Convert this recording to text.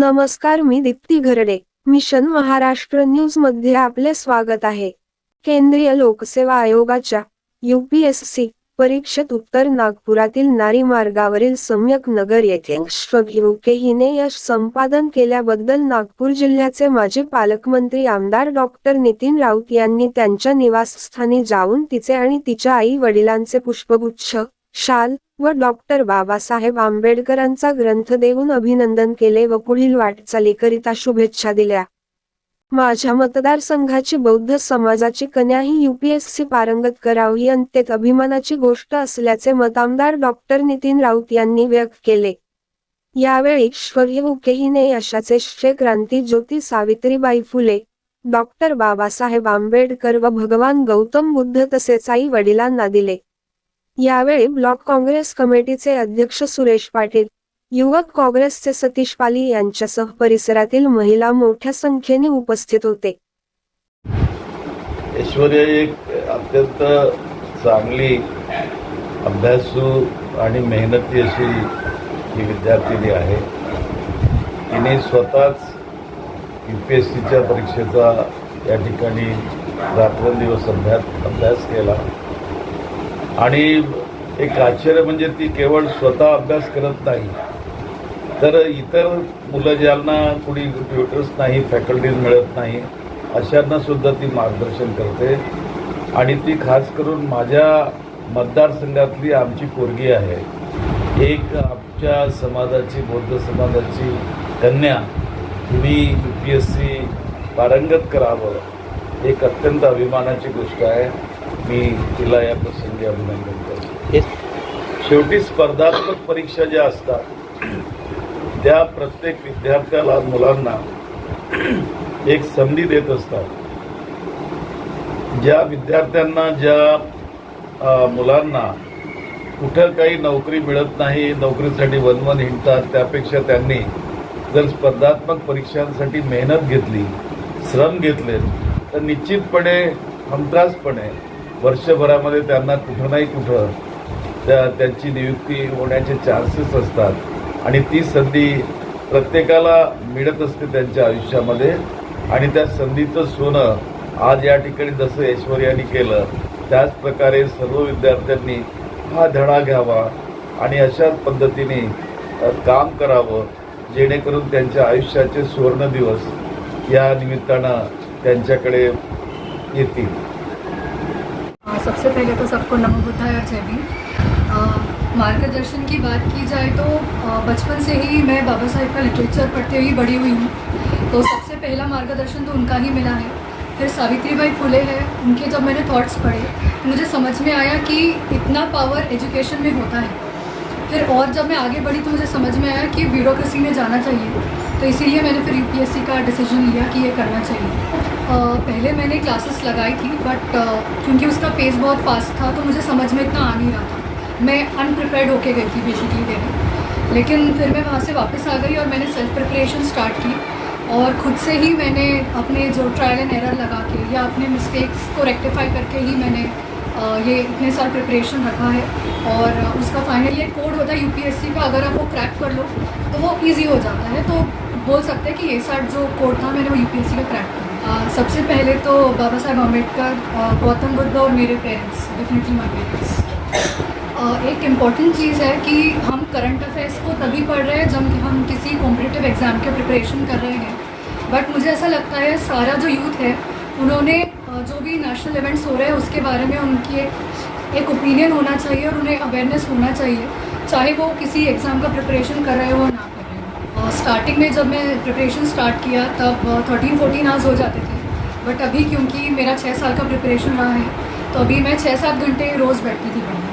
नमस्कार मी दीप्ती घरडे. मिशन महाराष्ट्र न्यूजमध्ये आपले स्वागत आहे. केंद्रीय लोकसेवा आयोगाच्या यूपीएससी परीक्षेत उत्तर नागपुरातील नारी मार्गावरील सम्यक नगर येथे श्रद्धा हिने यश संपादन केल्याबद्दल नागपूर जिल्ह्याचे माजी पालकमंत्री आमदार डॉक्टर नितीन राऊत यांनी त्यांच्या निवासस्थानी जाऊन तिचे आणि तिच्या आई वडिलांचे पुष्पगुच्छ शाल व डॉक्टर बाबासाहेब आंबेडकरांचा ग्रंथ देऊन अभिनंदन केले व पुढील वाटचालीकरिता शुभेच्छा दिल्या. माझ्या मतदारसंघाची बौद्ध समाजाची कन्याही युपीएससी पारंगत करावी ही अंत्यत अभिमानाची गोष्ट असल्याचे मत आमदार डॉक्टर नितीन राऊत यांनी व्यक्त केले. यावेळी श्वर्य उकेहीने यशाचे श्रेय क्रांती ज्योती सावित्रीबाई फुले डॉक्टर बाबासाहेब आंबेडकर व भगवान गौतम बुद्ध तसेच आई वडिलांना दिले. यावेळी ब्लॉक काँग्रेस कमिटीचे अध्यक्ष सुरेश पाटील युवक काँग्रेसचे सतीश पाली यांच्यासह परिसरातील महिला मोठ्या संख्येने उपस्थित होते. ऐश्वर्या एक अत्यंत चांगली अभ्यासू आणि मेहनती अशी ही विद्यार्थिनी आहे. तिने स्वतःच यू पी एस सीच्या परीक्षेचा या ठिकाणी रात्रंदिवस अभ्यास अभ्यास केला. आणि एक आश्चर्य म्हणजे ती केवळ स्वतः अभ्यास करत नाही. तर इतर मुलं ज्यांना कुणी ट्युटर्स नाही फॅकल्टीज मिळत नाही अशांना सुद्धा ती मार्गदर्शन करते. आणि ती खास करून माझ्या मतदारसंघातली आमची पोरगी आहे. एक आमच्या समाजाची बौद्ध समाजाची कन्या हिने यू पी एस सी पारंगत करावं. एक अत्यंत अभिमानाची गोष्ट आहे. मी तिला या प्रसंगी अभिनंदन करतो. शेवटी स्पर्धात्मक परीक्षा ज्या असतात त्या प्रत्येक विद्यार्थ्याला मुलांना एक संधी देत असतात. ज्या विद्यार्थ्यांना ज्या मुलांना कुठं काही नोकरी मिळत नाही नोकरीसाठी वनवन हिंडतात त्यापेक्षा त्यांनी जर स्पर्धात्मक परीक्षांसाठी मेहनत घेतली श्रम घेतले तर निश्चितपणे हमखासपणे वर्षभरामध्ये त्यांना कुठं नाही कुठं त्या त्यांची नियुक्ती होण्याचे चान्सेस असतात. आणि ती संधी प्रत्येकाला मिळत असते त्यांच्या आयुष्यामध्ये. आणि त्या संधीचं सोनं आज या ठिकाणी जसं ऐश्वर्याने केलं त्याच प्रकारे सर्व विद्यार्थ्यांनी हा धडा घ्यावा आणि अशाच पद्धतीने काम करावं जेणेकरून त्यांच्या आयुष्याचे सुवर्ण दिवस या निमित्तानं त्यांच्याकडे येतील. सबसे पहले तो सबको नमो बुद्धाय और जय भीम। मार्गदर्शन की बात की जाए तो बचपन से ही मैं बाबा साहेब का लिटरेचर पढ़ते हुई बड़ी हुई हूँ। तो सबसे पहला मार्गदर्शन तो उनका ही मिला है। फिर सावित्रीबाई फुले है, उनके जब मैंने थॉट्स पढ़े तो मुझे समझ में आया कि इतना पावर एजुकेशन में होता है। फिर और जब मैं आगे बढ़ी तो मुझे समझ में आया कि ब्यूरोक्रेसी में जाना चाहिए। तो इसीलिए मैंने फिर यूपीएससी का डिसीज़न लिया कि ये करना चाहिए। अ, पहले मैंने क्लासेस लगाई थी बट क्योंकि उसका पेस बहुत फास्ट था तो मुझे समझ में इतना आ नहीं रहा था। मैं अनप्रिपेयर्ड होके गई थी बेसिकली देने लेकिन फिर मैं वहाँ से वापस आ गई और मैंने सेल्फ प्रिपरेशन स्टार्ट की और खुद से ही मैंने अपने जो ट्रायल एंड एरर लगा के या अपने मिस्टेक्स को रेक्टिफाई करके ही मैंने ये इतने साल प्रिपरेशन रखा है। और उसका फाइनली एक कोड होता है यूपीएससी का अगर आप वो क्रैक कर लो तो वो इजी हो जाता है। तो बोल सकते हैं कि ये साठ जो कोड था, मैंने वो यूपीएससी का क्रैक किया। सबसे पहले तो बाबा साहेब अंबेडकर गौतम बुद्ध और मेरे पेरेंट्स डेफिनेटली माई पेरेंट्स एक इंपॉर्टेंट चीज़ है कि हम करंट अफेयर्स को तभी पढ़ रहे हैं जब हम किसी कॉम्पिटिटिव एग्ज़ाम के प्रिपरेशन कर रहे हैं। बट मुझे ऐसा लगता है सारा जो यूथ है, उन्होंने जो भी नेशनल इवेंट्स हो रहे हैं, उसके बारे में उनकी एक एक ओपिनियन होना चाहिए और उन्हें अवेयरनेस होना चाहिए, चाहे वो किसी एग्ज़ाम का प्रिपरेशन कर रहे हो ना स्टार्टिंग में जब मैं प्रिपरेशन स्टार्ट किया तब थर्टीन फोर्टीन आवर्स हो जाते थे। बट अभी क्योंकि मेरा छः साल का प्रिपरेशन रहा है तो अभी मैं छः सात घंटे रोज़ बैठती थी। पढ़ने